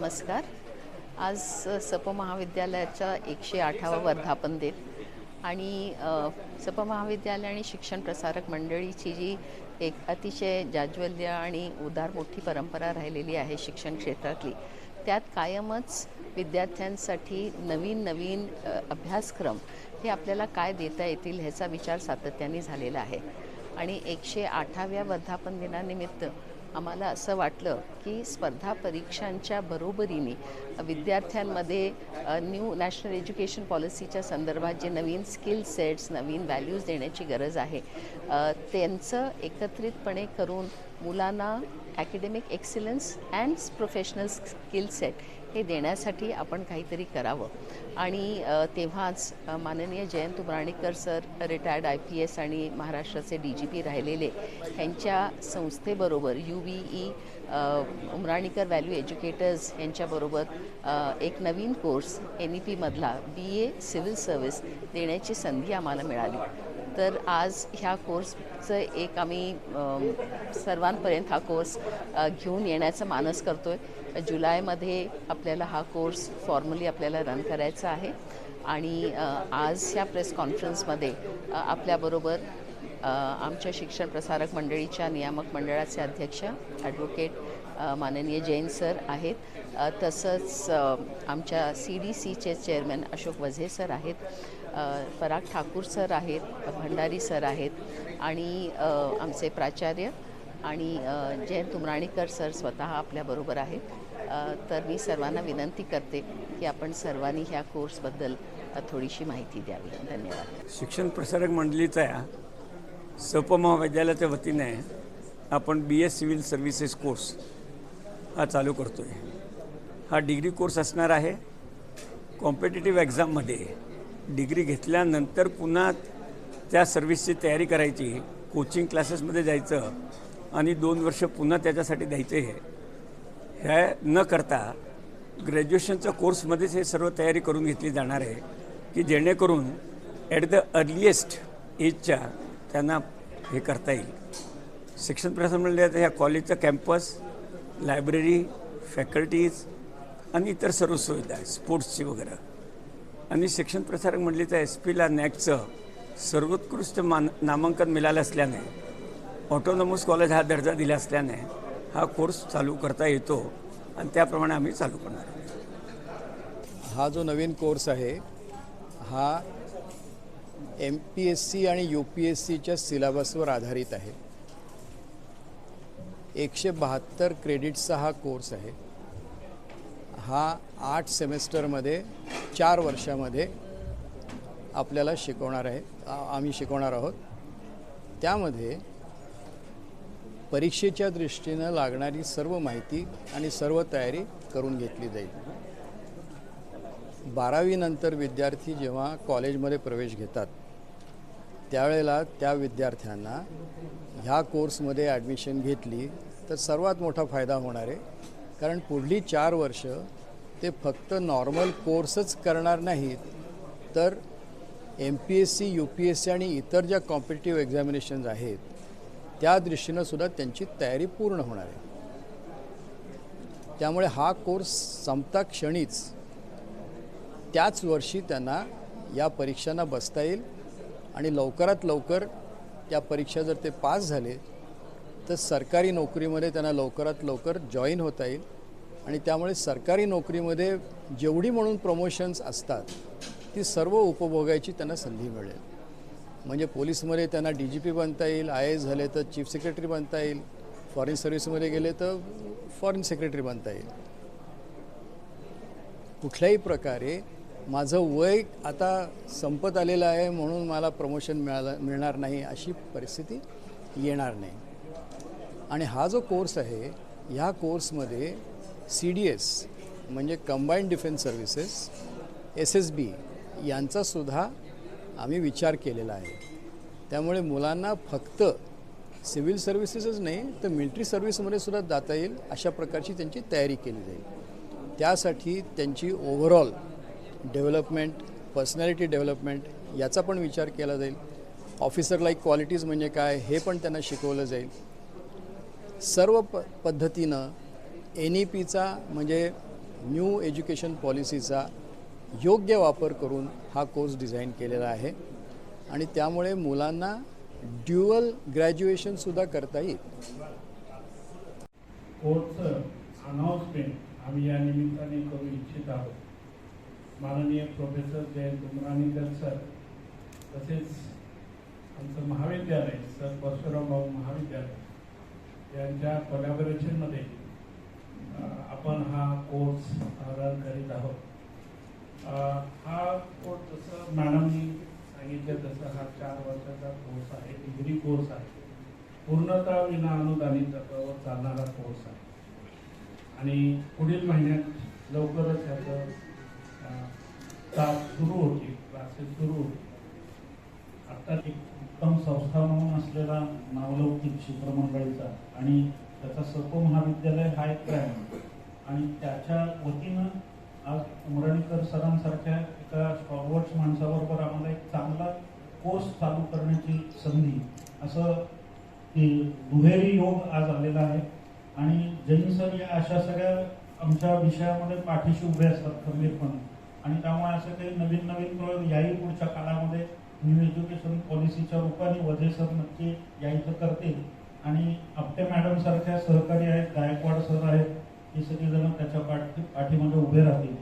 नमस्कार. आज सप महाविद्यालयाचा एकशे आठावा वर्धापन दिन आणि सप महाविद्यालय आणि शिक्षण प्रसारक मंडळीची जी एक अतिशय जाज्वल्य आणि उदार मोठी परंपरा राहिलेली आहे शिक्षण क्षेत्रातली त्यात कायमच विद्यार्थ्यांसाठी नवीन नवीन अभ्यासक्रम हे आपल्याला काय देता येतील ह्याचा विचार सातत्याने झालेला आहे. आणि एकशे आठाव्या वर्धापन दिनानिमित्त आम्हाला असं वाटलं की स्पर्धा परीक्षांच्या बरोबरीने विद्यार्थ्यांमध्ये न्यू नॅशनल एज्युकेशन पॉलिसीच्या संदर्भात जे नवीन स्किल सेट्स नवीन व्हॅल्यूज देण्याची गरज आहे त्यांचं एकत्रितपणे करून मुलांना academic excellence and professional skill set हे देण्यासाठी आपण काहीतरी करावं. आणि तेव्हाच माननीय Jayant Umranikar sir retired I P S आणि महाराष्ट्राचे डी जी पी राहिलेले ह्यांच्या संस्थेबरोबर U B E Umranikar value educators यांच्याबरोबर एक नवीन कोर्स एन ई पीमधला बी ए सिव्हिल सर्व्हिस देण्याची संधी आम्हाला मिळाली. तर आज ह्या कोर्सचं एक आम्ही सर्वांपर्यंत हा कोर्स घेऊन येण्याचा मानस करतो आहे जुलैमध्ये आपल्याला हा कोर्स फॉर्मली आपल्याला रन करायचा आहे. आणि आज ह्या प्रेस कॉन्फरन्समध्ये आपल्याबरोबर आमच्या शिक्षण प्रसारक मंडळीच्या नियामक मंडळाचे अध्यक्ष ॲडव्होकेट माननीय जैन सर आहेत. तसंच आमच्या सी डी सीचे चेअरमॅन अशोक वझे सर आहेत. पराग ठाकूर सर आहेत भंडारी सर आहेत आणि आमचे प्राचार्य आणि जयंत उमराणीकर सर स्वतः आपल्याबरोबर आहेत. तर मी सर्वांना विनंती करते की आपण सर्वांनी ह्या कोर्सबद्दल थोडीशी माहिती द्यावी. धन्यवाद. शिक्षण प्रसारक मंडळीचा सप महाविद्यालयाच्या वतीने आपण B S civil services course हा चालू करतो आहे हा डिग्री कोर्स असणार आहे. कॉम्पिटेटिव्ह एक्झाममध्ये डिग्री घेतल्यानंतर पुन्हा त्या सर्व्हिसची तयारी करायची कोचिंग क्लासेसमध्ये जायचं आणि दोन वर्ष पुन्हा त्याच्यासाठी द्यायचे हे. न करता ग्रॅज्युएशनच्या कोर्समध्येच हे सर्व तयारी करून घेतली जाणार आहे की जेणेकरून ॲट द अर्लिएस्ट एजच्या त्यांना हे करता येईल. शिक्षण प्रसारण मंडळाच्या ह्या कॉलेजचं कॅम्पस लायब्ररी फॅकल्टीज आणि इतर सर्व सुविधा स्पोर्ट्सची वगैरे. आणि शिक्षण प्रसारक मंडळीचं एस पीला नॅकचं सर्वोत्कृष्ट मान नामांकन मिळालं असल्याने ऑटोनॉमस कॉलेज हा दर्जा दिला असल्याने हा कोर्स चालू करता येतो आणि त्याप्रमाणे आम्ही चालू करणार हा जो नवीन कोर्स आहे हा एम पी एस सी आणि यू पी एस सीच्या सिलेबसवर आधारित आहे. एकशे बहात्तर क्रेडिट्सचा हा कोर्स आहे. हा आठ सेमेस्टरमध्ये चार वर्षामध्ये आपल्याला शिकवणार आहे आम्ही शिकवणार आहोत. त्यामध्ये परीक्षेच्या दृष्टीनं लागणारी सर्व माहिती आणि सर्व तयारी करून घेतली जाईल. बारावीनंतर विद्यार्थी जेव्हा कॉलेजमध्ये प्रवेश घेतात त्यावेळेला त्या विद्यार्थ्यांना ह्या कोर्समध्ये ॲडमिशन घेतली तर सर्वात मोठा फायदा होणार आहे. कारण पुढली चार वर्ष ते फक्त नॉर्मल कोर्सच करणार नाहीत तर M P S C U P S C आणि इतर ज्या कॉम्पिटेटिव्ह एक्झामिनेशन्स आहेत त्या दृष्टीनं सुद्धा त्यांची तयारी पूर्ण होणार आहे. त्यामुळे हा कोर्स संपता क्षणीच त्याच वर्षी त्यांना या परीक्षांना बसता येईल आणि लवकरात लवकर त्या परीक्षा जर ते पास झाले तर सरकारी नोकरीमध्ये त्यांना लवकरात लवकर जॉईन होता येईल. आणि त्यामुळे सरकारी नोकरीमध्ये जेवढी म्हणून प्रमोशन्स असतात ती सर्व उपभोगायची त्यांना संधी मिळेल. म्हणजे पोलीसमध्ये त्यांना डी जी पी बनता येईल आय एस झाले तर चीफ सेक्रेटरी बनता येईल फॉरेन सर्व्हिसमध्ये गेले तर फॉरेन सेक्रेटरी बनता येईल. कुठल्याही प्रकारे माझं वय आता संपत आलेलं आहे म्हणून मला प्रमोशन मिळालं मिळणार नाही अशी परिस्थिती येणार नाही. आणि हा जो कोर्स आहे ह्या कोर्समध्ये सी डी एस म्हणजे combined defence services S S B यांचासुद्धा आम्ही विचार केलेला आहे. त्यामुळे मुलांना फक्त सिव्हिल सर्व्हिसेसच नाही तर मिलिटरी सर्व्हिसमध्ये सुद्धा जाता येईल अशा प्रकारची त्यांची तयारी केली जाईल. त्यासाठी त्यांची ओव्हरऑल डेव्हलपमेंट पर्सनॅलिटी डेव्हलपमेंट याचा पण विचार केला जाईल. ऑफिसर लाईक क्वालिटीज म्हणजे काय हे पण त्यांना शिकवलं जाईल. सर्व प पद्धतीनं एन ई पीचा म्हणजे न्यू एज्युकेशन पॉलिसीचा योग्य वापर करून हा कोर्स डिझाईन केलेला आहे. आणि त्यामुळे मुलांना ड्युअल ग्रॅज्युएशनसुद्धा करता येईल. कोर्सचं अनाऊन्समेंट आम्ही या निमित्ताने करू इच्छित आहोत. माननीय प्रोफेसर जयंत उमराणीकर सर तसेच आमचं महाविद्यालय सर परशुराम भाऊ महाविद्यालय यांच्या कोलॅबोरेशनमध्ये आपण हा कोर्स रन करीत आहोत. हा कोर्स जसं मॅडमनी सांगितलं तसं हा चार वर्षाचा कोर्स आहे डिग्री कोर्स आहे. पूर्णतः विना अनुदानित तत्वावर चालणारा कोर्स आहे. आणि पुढील महिन्यात लवकरच याचं तास सुरू होतील क्लासेस सुरू होतील. आता एक उत्तम संस्था म्हणून असलेला नावलौकिक मंडळीचा आणि त्याचा सको महाविद्यालय हा एक ब्रँड आणि त्याच्या वतीनं आज उमरणीकर सरांसारख्या एका स्टॉलवर्ड्स माणसाबरोबर आम्हाला एक चांगला कोर्स चालू करण्याची संधी असं की दुहेरी योग आज आलेला आहे. आणि जैन सर या अशा सगळ्या आमच्या विषयामध्ये पाठीशी उभे असतात खंबीरपणे. आणि त्यामुळे असं काही नवीन नवीन प्रयोग याही पुढच्या काळामध्ये न्यू एज्युकेशन पॉलिसीच्या रूपाने वजेसर नक्की या इथं करतील. त्या सहकारी आहेत गायकवाड सर आहेत हे सगळेजण त्याच्या पाठी पाठीमध्ये उभे राहतील.